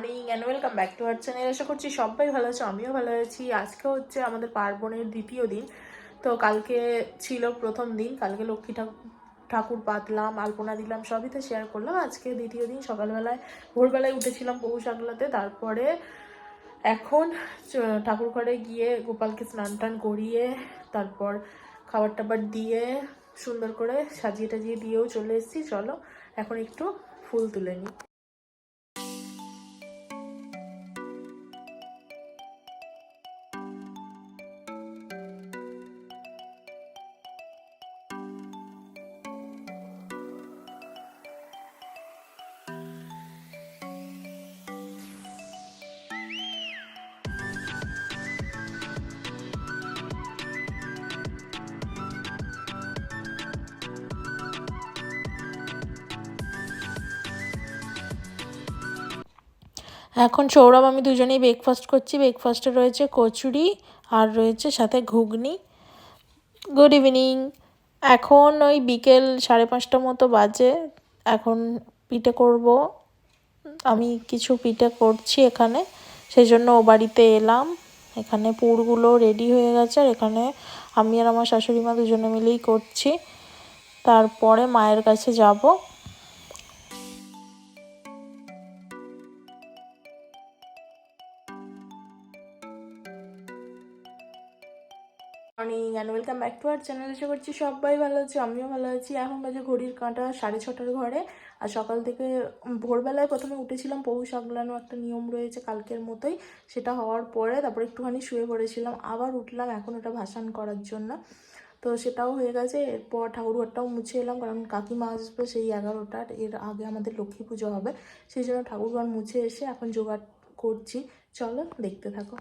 Morning and welcome back to our channel আশা করছি সবাই ভালো আছে, আমিও ভালো আছি। আজকে হচ্ছে আমাদের পার্বণের দ্বিতীয় দিন। তো কালকে ছিল প্রথম দিন, কালকে লক্ষ্মী ঠাকুর ঠাকুর পাতলাম, আলপনা দিলাম, সবই তো শেয়ার করলাম। আজকে দ্বিতীয় দিন, সকালবেলায়, ভোরবেলায় উঠেছিলাম পৌষ সাগলাতে তারপরে এখন ঠাকুর ঘরে গিয়ে গোপালকে স্নান টান করিয়ে, তারপর খাবার টাবার দিয়ে সুন্দর করে সাজিয়ে টাজিয়ে দিয়েও চলে এসেছি। চলো, এখন একটু ফুল তুলে নিই। এখন সৌরভ, আমি দুজনেই ব্রেকফাস্ট করছি। ব্রেকফাস্টে রয়েছে কচুরি আর রয়েছে সাথে ঘুগনি। গুড ইভিনিং এখন ওই বিকেল সাড়ে পাঁচটা মতো বাজে। এখন পিঠে করব। আমি কিছু পিঠে করছি এখানে। সেই জন্য ও বাড়িতে এলাম। এখানে পুরগুলো রেডি হয়ে গেছে আর এখানে আমি আর আমার শাশুড়ি মা দুজনে মিলেই করছি। তারপরে মায়ের কাছে যাব। Morning and welcome back to our channel আশা করছি সবাই ভালো আছে, আমিও ভালো আছি। এখন বাজে ঘড়ির কাঁটা সাড়ে ছটার ঘরে। আর সকাল থেকে ভোরবেলায় প্রথমে উঠেছিলাম, পৌষ সাগলানো একটা নিয়ম রয়েছে কালকের মতোই, সেটা হওয়ার পরে তারপর একটুখানি শুয়ে পড়েছিলাম, আবার উঠলাম এখন ওটা ভাসান করার জন্য। তো সেটাও হয়ে গেছে, এরপর ঠাকুরঘরটাও মুছে এলাম, কারণ কাকিমা আসবে সেই এগারোটার এর আগে আমাদের লক্ষ্মী পুজো হবে, সেই জন্য ঠাকুরঘর মুছে এসে এখন জোগাড় করছি। চলো দেখতে থাকো।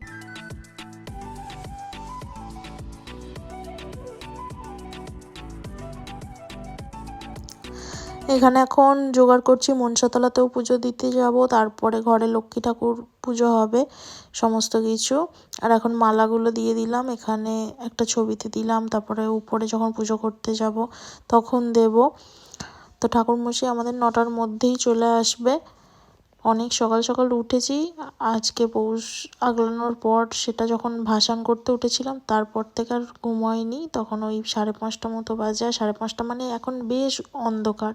এখানে এখন জোগাড় করছি, মনসাতলাতেও পুজো দিতে যাব, তারপরে ঘরে লক্ষ্মী ঠাকুর পুজো হবে, সমস্ত কিছু। আর এখন মালাগুলো দিয়ে দিলাম, এখানে একটা ছবিতে দিলাম, তারপরে উপরে যখন পুজো করতে যাব তখন দেব। তো ঠাকুরমশাই আমাদের নটার মধ্যেই চলে আসবে। অনেক সকাল সকাল উঠেছি। আজকে পৌষ আগলানোর পর সেটা যখন ভাসান করতে উঠেছিলাম, তারপর থেকে আর ঘুমোয়নি তখন ওই সাড়ে পাঁচটা মতো বাজে। আর সাড়ে পাঁচটা মানে এখন বেশ অন্ধকার।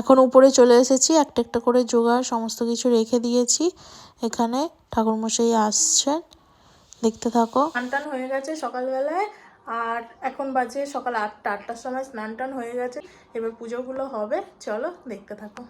এখন উপরে চলে এসেছি, একটা একটা করে জোগাড়, সমস্ত কিছু রেখে দিয়েছি। এখানে ঠাকুরমশাই আসছেন, দেখতে থাকো। টান হয়ে গেছে সকালবেলায়, আর এখন বাজে সকাল আটটা, আটটার সময় স্নান টান হয়ে গেছে। এবার পুজোগুলো হবে, চলো দেখতে থাকো।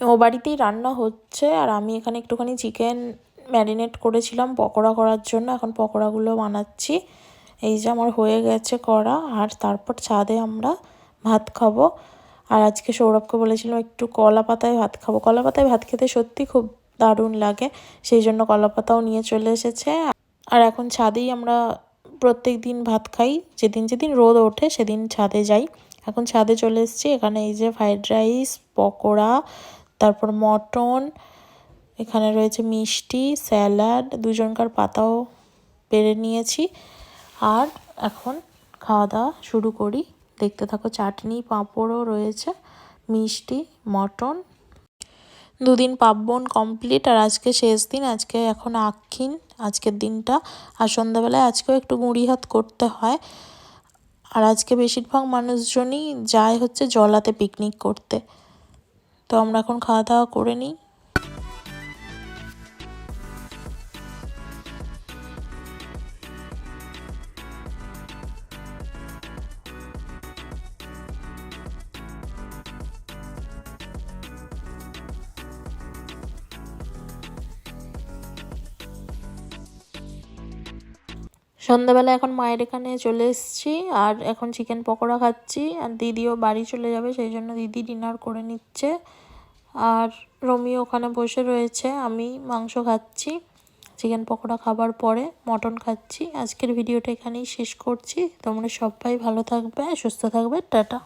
ও বাড়িতেই রান্না হচ্ছে আর আমি এখানে একটুখানি চিকেন ম্যারিনেট করেছিলাম পকোড়া করার জন্য। এখন পকোড়াগুলো বানাচ্ছি। এই যে আমার হয়ে গেছে করা আর তারপর ছাদে আমরা ভাত খাব। আর আজকে সৌরভকে বলেছিলাম একটু কলা পাতায় ভাত খাব। কলা পাতায় ভাত খেতে সত্যি খুব দারুণ লাগে, সেই জন্য কলা পাতাও নিয়ে চলে এসেছে। আর এখন ছাদেই আমরা প্রত্যেক দিন ভাত খাই। যেদিন যেদিন রোদ ওঠে সেদিন ছাদে যাই। এখন ছাদে চলে এসেছি। এখানে এই যে ফ্রাইড রাইস পকোড়া তারপর মটন, এখানে রয়েছে মিষ্টি, স্যালাড দুজনকার পাতাও পেরে নিয়েছি। আর এখন খাওয়া দাওয়া শুরু করি। দেখতে থাকো, চাটনি, পাঁপড়ও রয়েছে, মিষ্টি, মটন। দুদিন পার্বণ কমপ্লিট, আর আজকে শেষ দিন, আজকে এখন আক্ষিন আজকের দিনটা। আর সন্ধ্যাবেলায় আজকেও একটু মুড়ি হাত করতে হয়। আর আজকে বেশিরভাগ মানুষজনই যায় হচ্ছে জলাতে পিকনিক করতে। তো আমরা এখন খাওয়া দাওয়া করে নিই। সন্ধ্যাবেলা এখন মায়ের এখানে চলে এসেছি আর এখন চিকেন পকোড়া খাচ্ছি আর দিদিও বাড়ি চলে যাবে, সেই জন্য দিদি ডিনার করে নিচ্ছে। আর রমি ওখানে বসে রয়েছে, আমি মাংস খাচ্ছি চিকেন পকোড়া খাবার পরে মটন খাচ্ছি। আজকের ভিডিওটা এখানেই শেষ করছি। তোমরা সবাই ভালো থাকবে, সুস্থ থাকবে, টাটা।